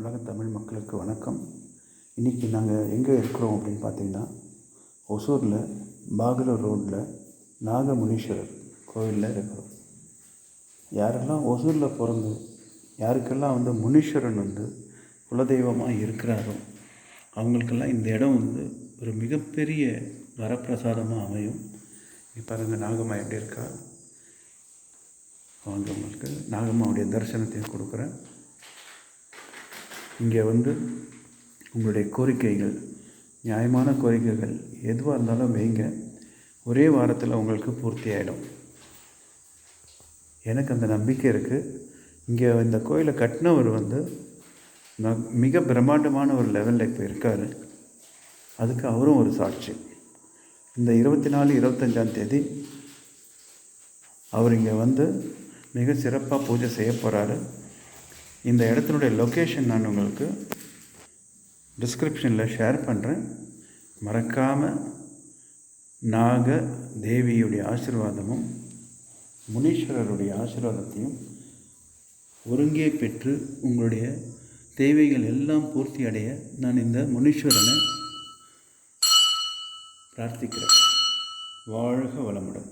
உலக தமிழ் மக்களுக்கு வணக்கம். இன்றைக்கி நாங்கள் எங்கே இருக்கிறோம் அப்படின்னு பார்த்தீங்கன்னா ஒசூரில் பாகலூர் ரோட்டில் நாகமுனீஸ்வரர் கோவிலில் இருக்கிறோம். யாரெல்லாம் ஒசூரில் பிறந்து யாருக்கெல்லாம் வந்து முனீஸ்வரன் வந்து குலதெய்வமாக இருக்கிறாரோ அவங்களுக்கெல்லாம் இந்த இடம் வந்து ஒரு மிகப்பெரிய வரப்பிரசாதமாக அமையும். இங்கே பாருங்கள் நாகம்மா எப்படி இருக்கா? வாங்க உங்களுக்கு நாகம்மாவுடைய தரிசனத்தையும் கொடுக்குறேன். இங்கே வந்து உங்களுடைய கோரிக்கைகள் நியாயமான கோரிக்கைகள் எதுவாக இருந்தாலும் வைங்க. ஒரே வாரத்தில் உங்களுக்கு பூர்த்தி ஆகிடும் எனக்கு அந்த நம்பிக்கை இருக்குது இங்கே இந்த கோயிலை கட்டினவர் வந்து மிக பிரம்மாண்டமான ஒரு லெவலில் இப்போ இருக்கார். அதுக்கு அவரும் ஒரு சாட்சி. இந்த இருபத்தி நாலு இருபத்தஞ்சாம் தேதி அவர் இங்கே வந்து மிக சிறப்பாக பூஜை செய்ய போகிறாரு இந்த இடத்தினுடைய லொக்கேஷன் நான் உங்களுக்கு டிஸ்கிரிப்ஷனில் ஷேர் பண்ணுறேன் மறக்காமல் நாக தேவியுடைய ஆசிர்வாதமும் முனீஸ்வரருடைய ஆசீர்வாதத்தையும் ஒருங்கே பெற்று உங்களுடைய தேவைகள் எல்லாம் பூர்த்தி அடைய நான் இந்த முனீஸ்வரனை பிரார்த்திக்கிறேன். வாழ்க வளமுடன்.